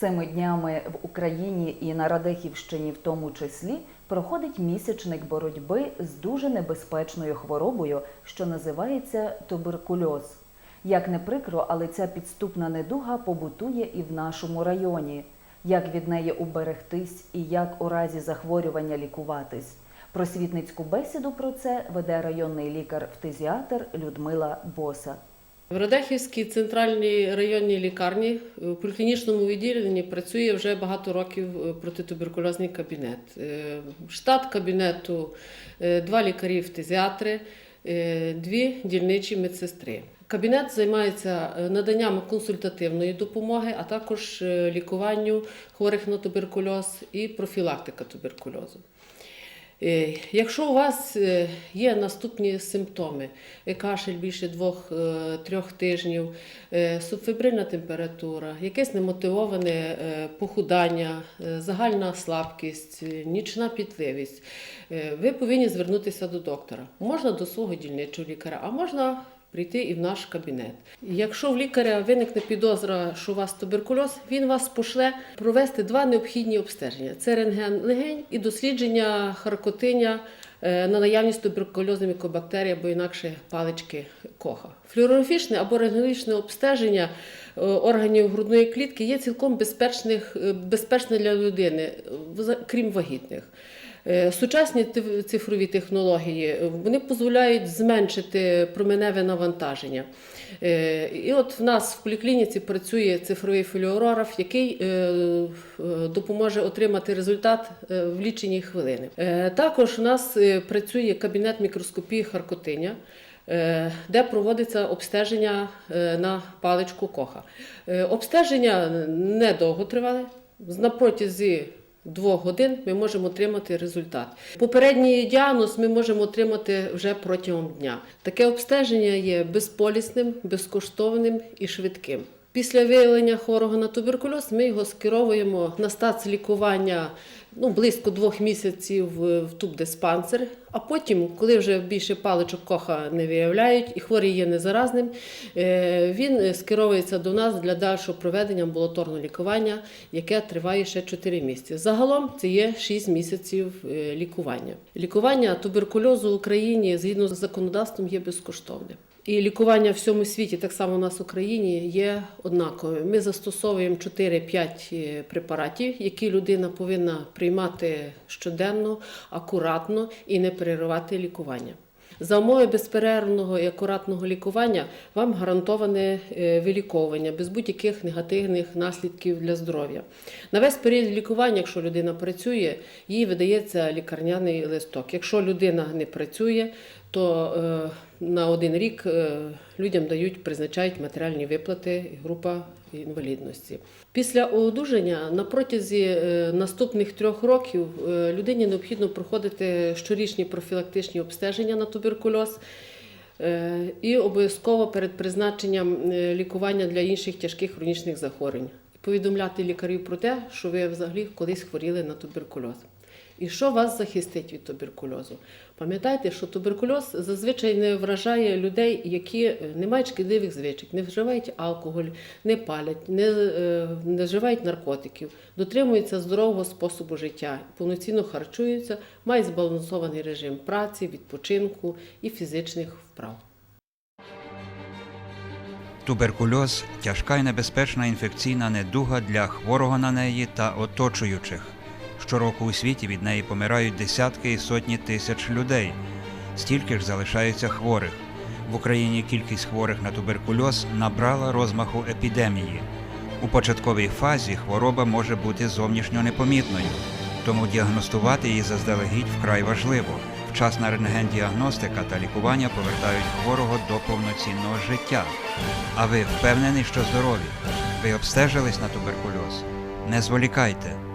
Цими днями в Україні і на Радехівщині, в тому числі, проходить місячник боротьби з дуже небезпечною хворобою, що називається туберкульоз. Як не прикро, але ця підступна недуга побутує і в нашому районі. Як від неї уберегтись і як у разі захворювання лікуватись? Просвітницьку бесіду про це веде районний лікар-фтизіатр Людмила Боса. В Радехівській центральній районній лікарні в поліклінічному відділенні працює вже багато років е, протитуберкульозний кабінет. Е, Штат кабінету е, два лікарі фтизіатри, е, дві дільничі медсестри. Кабінет займається е, наданням консультативної допомоги, а також е, лікуванню хворих на туберкульоз і профілактика туберкульозу. Е, Якщо у вас е, є наступні симптоми, е, кашель більше двох-трьох тижнів, субфебрильна температура, якесь немотивоване похудання, загальна слабкість, нічна пітливість, ви повинні звернутися до доктора. Можна до свого дільничого лікаря, а можна прийти і в наш кабінет. Якщо в лікаря виникне підозра, що у вас туберкульоз, він вас пошле провести два необхідні обстеження: це рентген легень і дослідження харкотиня е, на наявність туберкульозної мікобактерії або інакше палички коха. Флюорографічне або рентгенологічне обстеження органів грудної клітки є цілком е, безпечне для людини, е, крім вагітних. Е, Сучасні цифрові технології е, вони дозволяють зменшити променеве навантаження. Е, І от в нас в поліклініці працює цифровий флюорограф, який е, е, допоможе отримати результат е, в лічені хвилини. Е, Також у нас е, працює кабінет мікроскопії Харкотиня. Е, Де проводиться обстеження е, на паличку коха. Е, Обстеження недовго тривали. На протязі двох годин ми можемо отримати результат. Попередній діагноз ми можемо отримати вже протягом дня. Таке обстеження є безполісним, безкоштовним і швидким. Після виявлення хворого на туберкульоз ми його скеровуємо на стацлікування ну, близько двох місяців е, в тубдиспансер, а потім, коли вже більше паличок коха не виявляють і хворий є незаразним, е, він скеровується до нас для дальшого проведення амбулаторного лікування, яке триває ще 4 місяці. Загалом це є 6 місяців е, лікування. Лікування туберкульозу в Україні згідно з законодавством є безкоштовним. І лікування в всьому світі, так само у нас в Україні, є однаковим. Ми застосовуємо 4-5 препаратів, які людина повинна приймати щоденно, акуратно і не переривати лікування. За умови безперервного і акуратного лікування вам гарантоване е, виліковування без будь-яких негативних наслідків для здоров'я. На весь період лікування, якщо людина працює, їй видається лікарняний листок. Якщо людина не працює, то е, на один рік е, людям дають, призначають матеріальні виплати група інвалідності. Після одужання на протязі е, наступних трьох років е, людині необхідно проходити щорічні профілактичні обстеження на туберкульоз. І обов'язково перед призначенням лікування для інших тяжких хронічних захворювань. Повідомляти лікарів про те, що ви взагалі колись хворіли на туберкульоз. І що вас захистить від туберкульозу? Пам'ятайте, що туберкульоз зазвичай не вражає людей, які е, не мають шкідливих звичок, не вживають алкоголь, не палять, не, е, не вживають наркотиків, дотримуються здорового способу життя, повноцінно харчуються, мають збалансований режим праці, відпочинку і фізичних вправ. Туберкульоз тяжка і небезпечна інфекційна недуга для хворого на неї та оточуючих. Щороку у світі від неї помирають десятки і сотні тисяч людей. Стільки ж залишаються хворих. В Україні кількість хворих на туберкульоз набрала розмаху епідемії. У початковій фазі хвороба може бути зовнішньо непомітною, тому діагностувати її заздалегідь вкрай важливо. Вчасна рентген-діагностика та лікування повертають хворого до повноцінного життя. А ви впевнені, що здорові? Ви обстежились на туберкульоз? Не зволікайте.